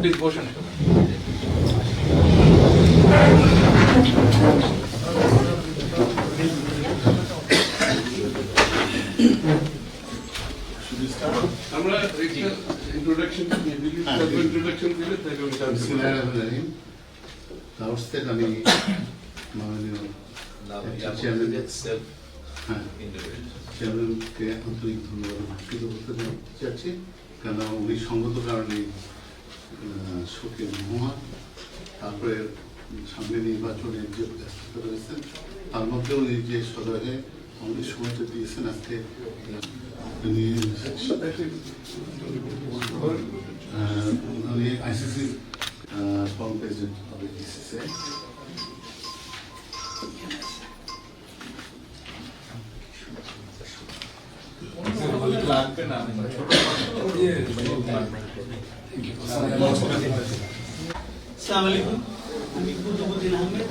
Please motion. আমি মাননীয় হ্যাঁ চেয়ারম্যানকে আন্তরিক ধন্যবাদ চাচ্ছি কেন উনি সঙ্গত কারণে শোকে মহা তারপরে সামনে নির্বাচনের যে ব্যস্ততা রয়েছেন তার মধ্যে উনি যে সদয়ে আমাদের সময়টা দিয়েছেন আজকে। আমি কুতুবুদ্দিন আহমেদ